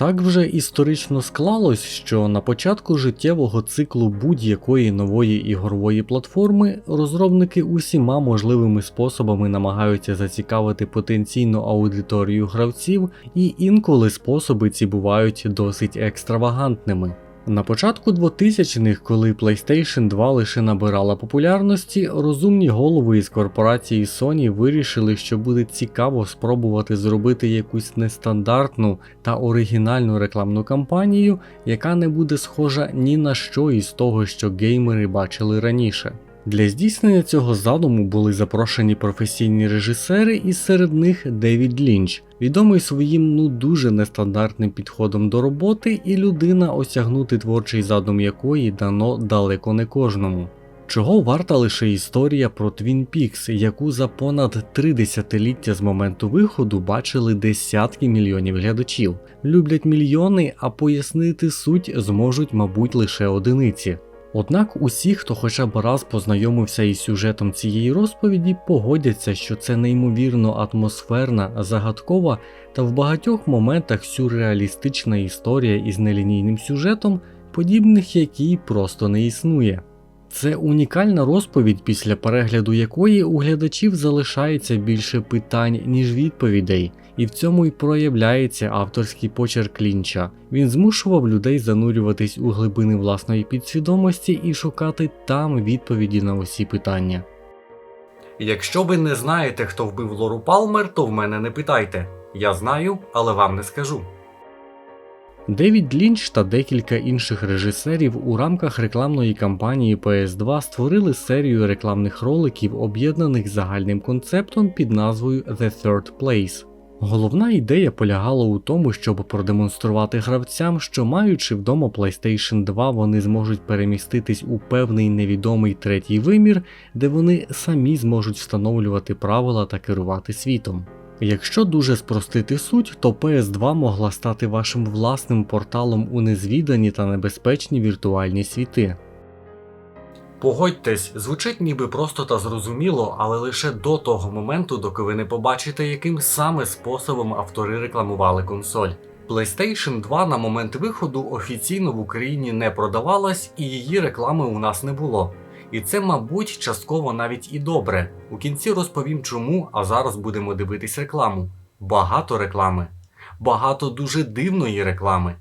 Так вже історично склалось, що на початку життєвого циклу будь-якої нової ігрової платформи розробники усіма можливими способами намагаються зацікавити потенційну аудиторію гравців, і інколи способи ці бувають досить екстравагантними. На початку 2000-х, коли PlayStation 2 лише набирала популярності, розумні голови із корпорації Sony вирішили, що буде цікаво спробувати зробити якусь нестандартну та оригінальну рекламну кампанію, яка не буде схожа ні на що із того, що геймери бачили раніше. Для здійснення цього задуму були запрошені професійні режисери, і серед них Девід Лінч, відомий своїм ну дуже нестандартним підходом до роботи, і людина, осягнути творчий задум якої дано далеко не кожному. Чого варта лише історія про Twin Peaks, яку за понад три десятиліття з моменту виходу бачили десятки мільйонів глядачів. Люблять мільйони, а пояснити суть зможуть, мабуть, лише одиниці. Однак усі, хто хоча б раз познайомився із сюжетом цієї розповіді, погодяться, що це неймовірно атмосферна, загадкова та в багатьох моментах сюрреалістична історія із нелінійним сюжетом, подібних якій просто не існує. Це унікальна розповідь, після перегляду якої у глядачів залишається більше питань, ніж відповідей, і в цьому й проявляється авторський почерк Лінча. Він змушував людей занурюватись у глибини власної підсвідомості і шукати там відповіді на усі питання. Якщо ви не знаєте, хто вбив Лору Палмер, то в мене не питайте. Я знаю, але вам не скажу. Девід Лінч та декілька інших режисерів у рамках рекламної кампанії PS2 створили серію рекламних роликів, об'єднаних загальним концептом під назвою The Third Place. Головна ідея полягала у тому, щоб продемонструвати гравцям, що маючи вдома PlayStation 2, вони зможуть переміститись у певний невідомий третій вимір, де вони самі зможуть встановлювати правила та керувати світом. Якщо дуже спростити суть, то PS2 могла стати вашим власним порталом у незвідані та небезпечні віртуальні світи. Погодьтесь, звучить ніби просто та зрозуміло, але лише до того моменту, доки ви не побачите, яким саме способом автори рекламували консоль. PlayStation 2 на момент виходу офіційно в Україні не продавалась і її реклами у нас не було. І це, мабуть, частково навіть і добре. У кінці розповім чому, а зараз будемо дивитись рекламу. Багато реклами, багато дуже дивної реклами.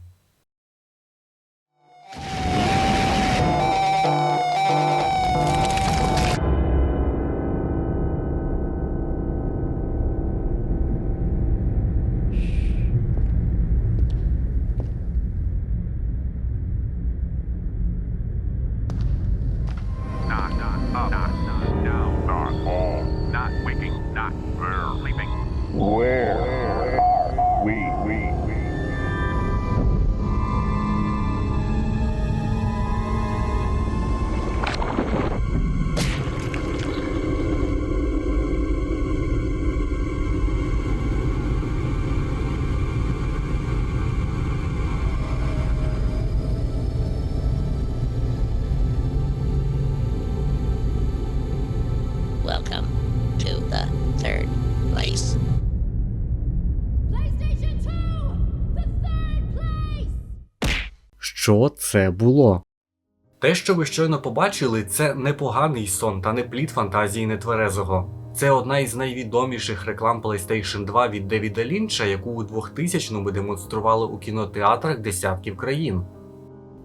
Third place. PlayStation 2! The third place! Що це було? Те, що ви щойно побачили, це непоганий сон та не плід фантазії нетверезого. Це одна із найвідоміших реклам PlayStation 2 від Девіда Лінча, яку у 2000-му демонстрували у кінотеатрах десятків країн.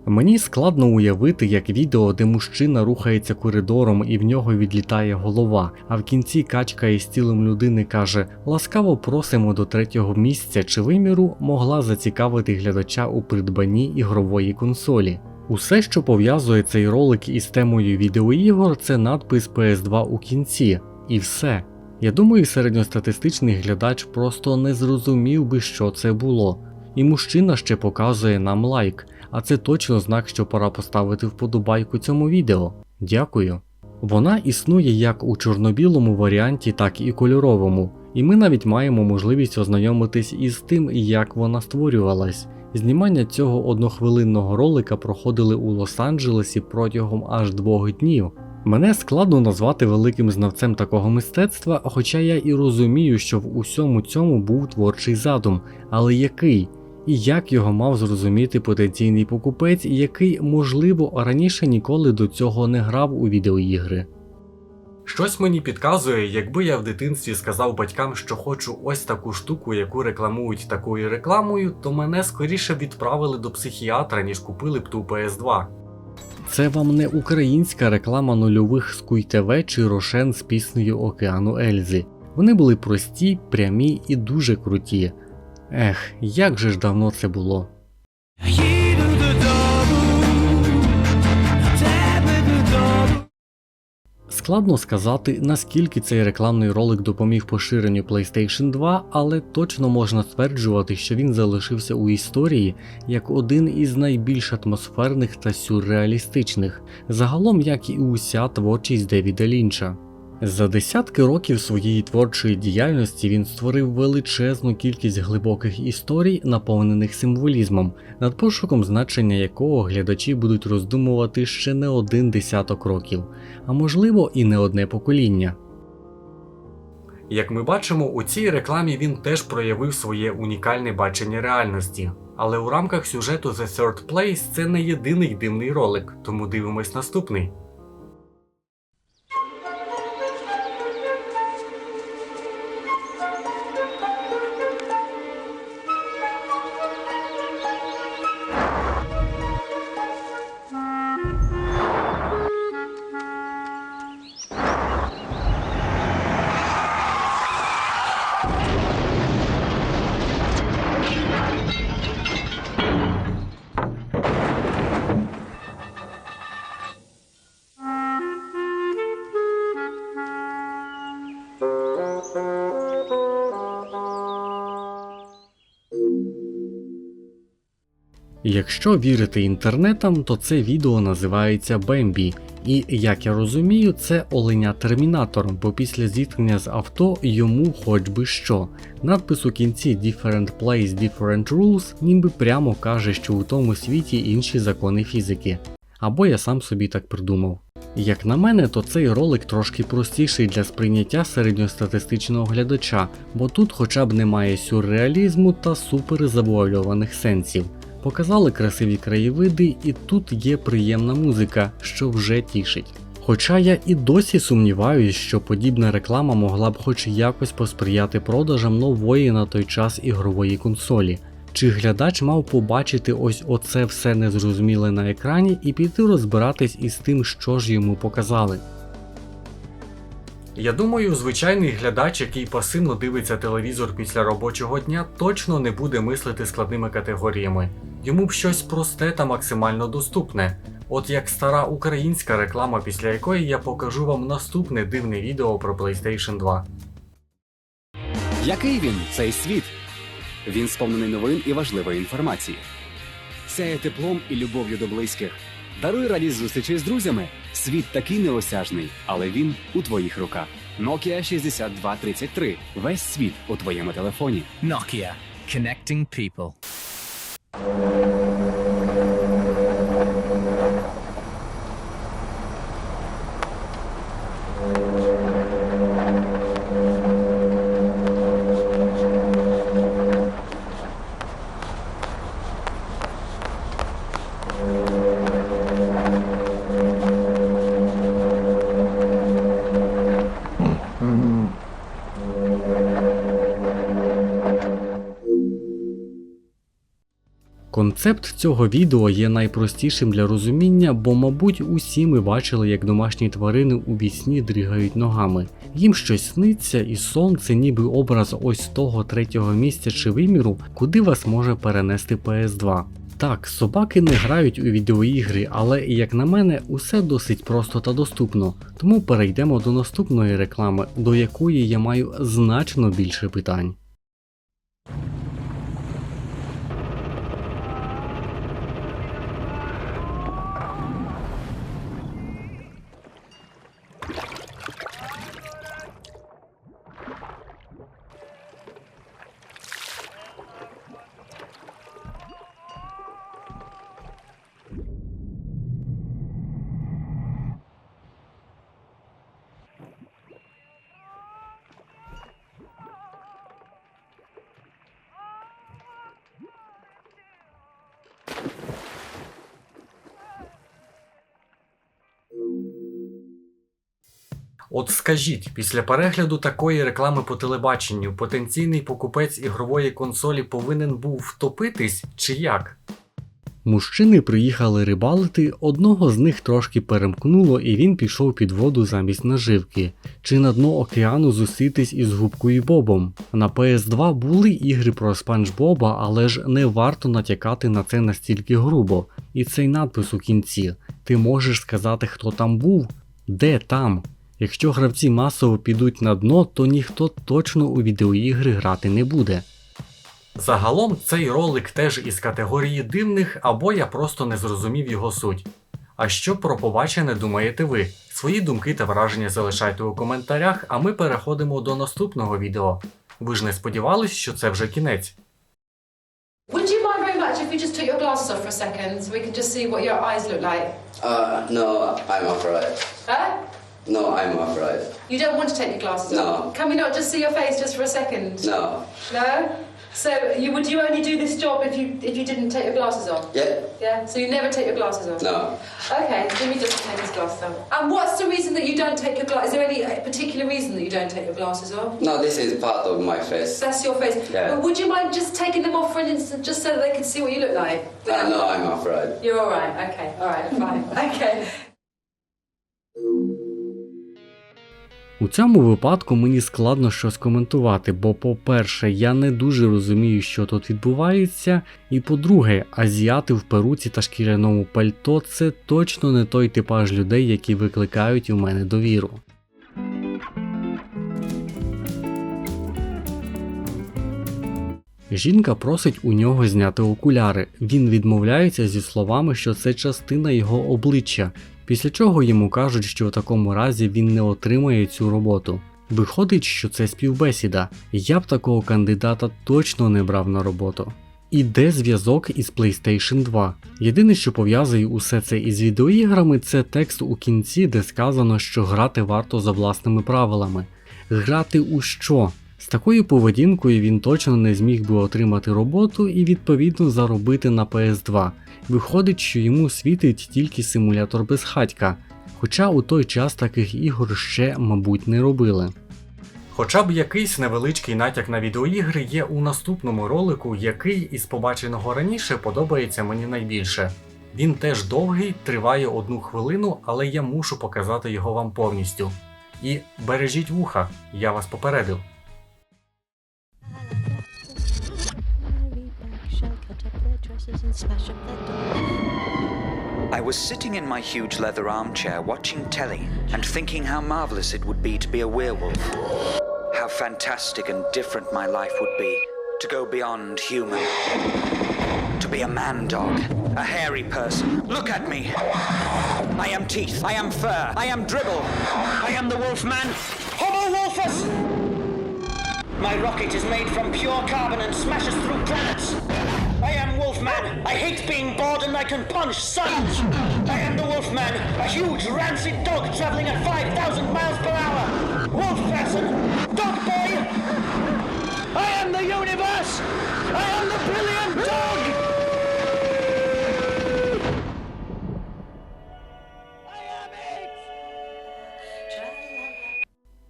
Мені складно уявити, як відео, де мужчина рухається коридором і в нього відлітає голова, а в кінці качка із тілом людини каже: ласкаво просимо до третього місця чи виміру, могла зацікавити глядача у придбанні ігрової консолі. Усе, що пов'язує цей ролик із темою відеоігор, це надпис PS2 у кінці, і все. Я думаю, середньостатистичний глядач просто не зрозумів би, що це було. І мужчина ще показує нам лайк, а це точно знак, що пора поставити вподобайку цьому відео. Дякую. Вона існує як у чорно-білому варіанті, так і кольоровому, і ми навіть маємо можливість ознайомитись із тим, як вона створювалась. Знімання цього однохвилинного ролика проходили у Лос-Анджелесі протягом аж двох днів. Мене складно назвати великим знавцем такого мистецтва, хоча я і розумію, що в усьому цьому був творчий задум, але який? І як його мав зрозуміти потенційний покупець, який, можливо, раніше ніколи до цього не грав у відеоігри. Щось мені підказує, якби я в дитинстві сказав батькам, що хочу ось таку штуку, яку рекламують такою рекламою, то мене скоріше відправили до психіатра, ніж купили б ту PS2. Це вам не українська реклама нульових з КуйТВ чи Рошен з піснею Океану Ельзи. Вони були прості, прямі і дуже круті. Ех, як же ж давно це було. Складно сказати, наскільки цей рекламний ролик допоміг поширенню PlayStation 2, але точно можна стверджувати, що він залишився у історії як один із найбільш атмосферних та сюрреалістичних, загалом як і уся творчість Девіда Лінча. За десятки років своєї творчої діяльності він створив величезну кількість глибоких історій, наповнених символізмом, над пошуком значення якого глядачі будуть роздумувати ще не один десяток років, а можливо і не одне покоління. Як ми бачимо, у цій рекламі він теж проявив своє унікальне бачення реальності. Але у рамках сюжету The Third Place це не єдиний дивний ролик, тому дивимось наступний. Якщо вірити інтернетам, то це відео називається Бембі, і як я розумію, це оленя Термінатор, бо після зіткнення з авто йому хоч би що. Надпис у кінці Different Place, Different Rules ніби прямо каже, що у тому світі інші закони фізики. Або я сам собі так придумав. Як на мене, то цей ролик трошки простіший для сприйняття середньостатистичного глядача, бо тут хоча б немає сюрреалізму та суперзавуальованих сенсів. Показали красиві краєвиди, і тут є приємна музика, що вже тішить. Хоча я і досі сумніваюсь, що подібна реклама могла б хоч якось посприяти продажам нової на той час ігрової консолі. Чи глядач мав побачити ось оце все незрозуміле на екрані і піти розбиратись із тим, що ж йому показали? Я думаю, звичайний глядач, який пасивно дивиться телевізор після робочого дня, точно не буде мислити складними категоріями. Йому б щось просте та максимально доступне. От як стара українська реклама, після якої я покажу вам наступне дивне відео про PlayStation 2. Який він, цей світ? Він сповнений новин і важливої інформації. Сяє теплом і любов'ю до близьких. Даруй радість зустрічей з друзями. Світ такий неосяжний, але він у твоїх руках. Nokia 6233. Весь світ у твоєму телефоні. Nokia, connecting people. Thank you. Концепт цього відео є найпростішим для розуміння, бо, мабуть, усі ми бачили, як домашні тварини у вісні дригають ногами. Їм щось сниться, і сон це ніби образ ось того третього місця чи виміру, куди вас може перенести PS2. Так, собаки не грають у відеоігри, але, як на мене, усе досить просто та доступно. Тому перейдемо до наступної реклами, до якої я маю значно більше питань. От скажіть, після перегляду такої реклами по телебаченню потенційний покупець ігрової консолі повинен був втопитись чи як? Мужчини приїхали рибалити, одного з них трошки перемкнуло і він пішов під воду замість наживки, чи на дно океану зустрітись із губкою Бобом. На PS2 були ігри про Спанч Боба, але ж не варто натякати на це настільки грубо. І цей надпис у кінці: ти можеш сказати, хто там був? Де там? Якщо гравці масово підуть на дно, то ніхто точно у відеоігри грати не буде. Загалом цей ролик теж із категорії дивних, або я просто не зрозумів його суть. А що про побачене думаєте ви? Свої думки та враження залишайте у коментарях, а ми переходимо до наступного відео. Ви ж не сподівались, що це вже кінець. Would you mind very much if we just took your glasses off for a second so we can just see what your eyes look like? Uh, no, I'm alright. Huh? No, I'm alright. You don't want to take your glasses No. off? Can we not just see your face just for a second? No. No? So you would you only do this job if you if you didn't take your glasses off? Yeah. Yeah. So you never take your glasses off? No. Okay, let me just take his glasses off. And what's the reason that you don't take your glasses? Is there any uh, particular reason that you don't take your glasses off? No, this is part of my face. That's your face. Yeah. Would you mind just taking them off for an instant, just so that they can see what you look like? Uh, no, I'm alright. You're all right. Okay. All right. Fine. Okay. У цьому випадку мені складно щось коментувати, бо, по-перше, я не дуже розумію, що тут відбувається, і по-друге, азіати в перуці та шкіряному пальто це точно не той типаж людей, які викликають у мене довіру. Жінка просить у нього зняти окуляри. Він відмовляється зі словами, що це частина його обличчя, після чого йому кажуть, що в такому разі він не отримає цю роботу. Виходить, що це співбесіда. Я б такого кандидата точно не брав на роботу. І де зв'язок із PlayStation 2? Єдине, що пов'язує усе це із відеоіграми, це текст у кінці, де сказано, що грати варто за власними правилами. Грати у що? З такою поведінкою він точно не зміг би отримати роботу і відповідно заробити на PS2. Виходить, що йому світить тільки симулятор безхатька, хоча у той час таких ігор ще, мабуть, не робили. Хоча б якийсь невеличкий натяк на відеоігри є у наступному ролику, який із побаченого раніше подобається мені найбільше. Він теж довгий, триває одну хвилину, але я мушу показати його вам повністю. І бережіть вуха, я вас попередив. I was sitting in my huge leather armchair watching telly and thinking how marvelous it would be to be a werewolf. How fantastic and different my life would be to go beyond human. To be a man dog, a hairy person. Look at me. I am teeth, I am fur, I am dribble. I am the wolf man. Homo wolfus! My rocket is made from pure carbon and smashes through planets. I hate being bored and I can punch suns. I am the Wolfman, a huge rancid dog traveling at 5,000 miles per hour. Wolf person, dog boy. I am the universe. I am the brilliant dog.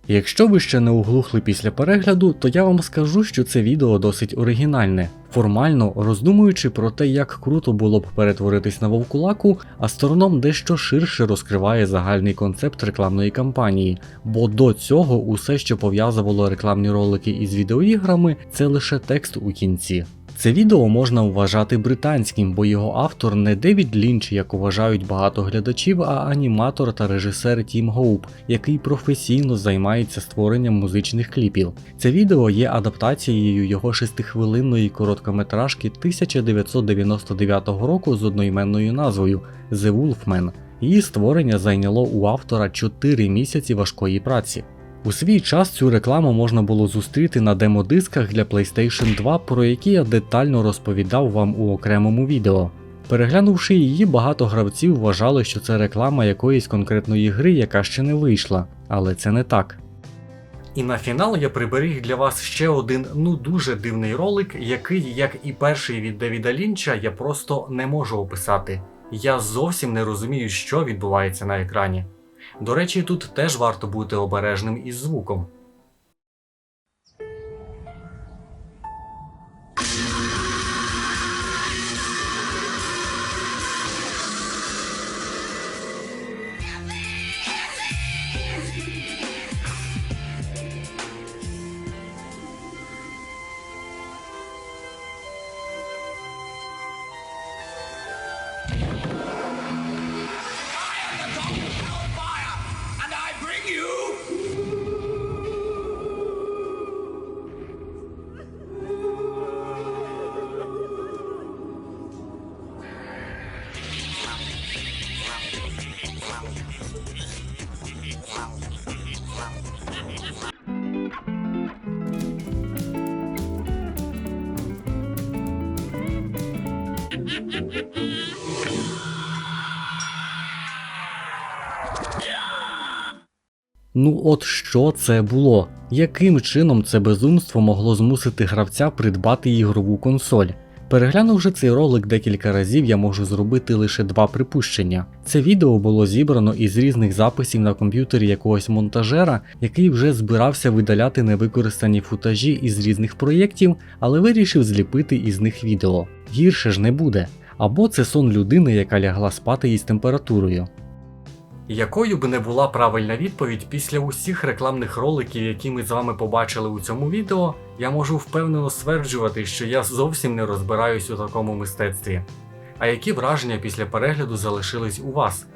Якщо ви ще не оглухли після перегляду, то я вам скажу, що це відео досить оригінальне. Формально роздумуючи про те, як круто було б перетворитись на вовкулаку, астроном дещо ширше розкриває загальний концепт рекламної кампанії, бо до цього усе, що пов'язувало рекламні ролики із відеоіграми, це лише текст у кінці. Це відео можна вважати британським, бо його автор не Девід Лінч, як вважають багато глядачів, а аніматор та режисер Тім Гоуп, який професійно займається створенням музичних кліпів. Це відео є адаптацією його шестихвилинної короткометражки 1999 року з одноіменною назвою The Wolfman. Її створення зайняло у автора 4 місяці важкої праці. У свій час цю рекламу можна було зустріти на демодисках для PlayStation 2, про які я детально розповідав вам у окремому відео. Переглянувши її, багато гравців вважали, що це реклама якоїсь конкретної гри, яка ще не вийшла, але це не так. І на фінал я приберіг для вас ще один ну дуже дивний ролик, який, як і перший від Девіда Лінча, я просто не можу описати. Я зовсім не розумію, що відбувається на екрані. До речі, тут теж варто бути обережним із звуком. Ну от що це було? Яким чином це безумство могло змусити гравця придбати ігрову консоль? Переглянувши цей ролик декілька разів, я можу зробити лише два припущення. Це відео було зібрано із різних записів на комп'ютері якогось монтажера, який вже збирався видаляти невикористані футажі із різних проєктів, але вирішив зліпити із них відео. Гірше ж не буде. Або це сон людини, яка лягла спати із температурою. Якою би не була правильна відповідь після усіх рекламних роликів, які ми з вами побачили у цьому відео, я можу впевнено стверджувати, що я зовсім не розбираюсь у такому мистецтві. А які враження після перегляду залишились у вас?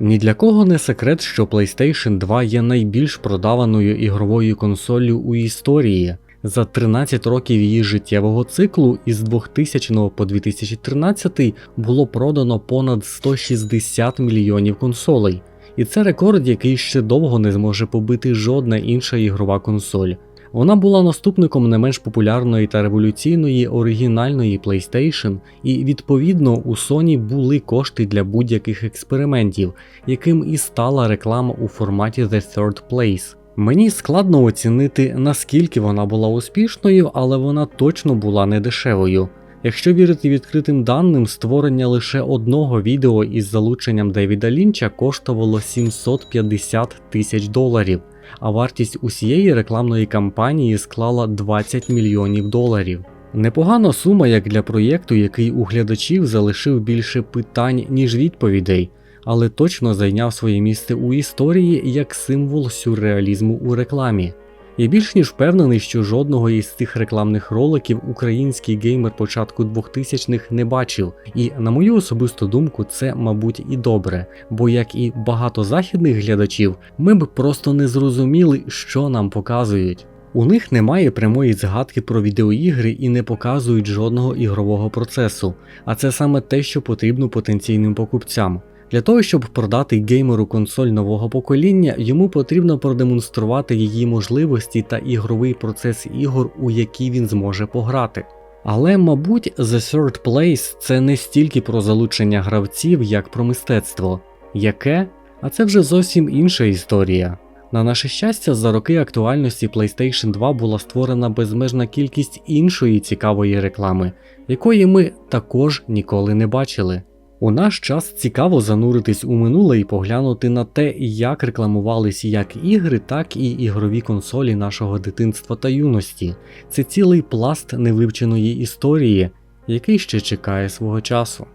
Ні для кого не секрет, що PlayStation 2 є найбільш продаваною ігровою консоллю у історії. За 13 років її життєвого циклу із 2000 по 2013 було продано понад 160 мільйонів консолей. І це рекорд, який ще довго не зможе побити жодна інша ігрова консоль. Вона була наступником не менш популярної та революційної оригінальної PlayStation, і відповідно у Sony були кошти для будь-яких експериментів, яким і стала реклама у форматі The Third Place. Мені складно оцінити, наскільки вона була успішною, але вона точно була не дешевою. Якщо вірити відкритим даним, створення лише одного відео із залученням Девіда Лінча коштувало 750 тисяч доларів, а вартість усієї рекламної кампанії склала 20 мільйонів доларів. Непогана сума як для проєкту, який у глядачів залишив більше питань, ніж відповідей, але точно зайняв своє місце у історії як символ сюрреалізму у рекламі. Я більш ніж впевнений, що жодного із цих рекламних роликів український геймер початку 2000-х не бачив, і на мою особисту думку, це, мабуть, і добре, бо як і багато західних глядачів, ми б просто не зрозуміли, що нам показують. У них немає прямої згадки про відеоігри і не показують жодного ігрового процесу, а це саме те, що потрібно потенційним покупцям. Для того, щоб продати геймеру консоль нового покоління, йому потрібно продемонструвати її можливості та ігровий процес ігор, у які він зможе пограти. Але, мабуть, The Third Place це не стільки про залучення гравців, як про мистецтво. Яке? А це вже зовсім інша історія. На наше щастя, за роки актуальності PlayStation 2 була створена безмежна кількість іншої цікавої реклами, якої ми також ніколи не бачили. У наш час цікаво зануритись у минуле і поглянути на те, як рекламувались як ігри, так і ігрові консолі нашого дитинства та юності. Це цілий пласт невивченої історії, який ще чекає свого часу.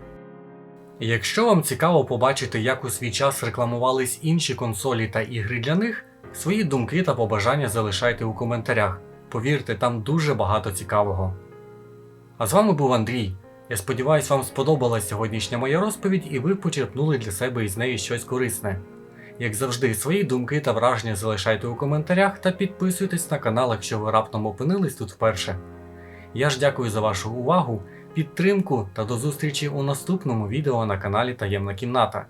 Якщо вам цікаво побачити, як у свій час рекламувались інші консолі та ігри для них, свої думки та побажання залишайте у коментарях. Повірте, там дуже багато цікавого. А з вами був Андрій. Я сподіваюся, вам сподобалась сьогоднішня моя розповідь і ви почерпнули для себе із неї щось корисне. Як завжди, свої думки та враження залишайте у коментарях та підписуйтесь на канал, якщо ви раптом опинились тут вперше. Я ж дякую за вашу увагу, підтримку та до зустрічі у наступному відео на каналі Таємна Кімната.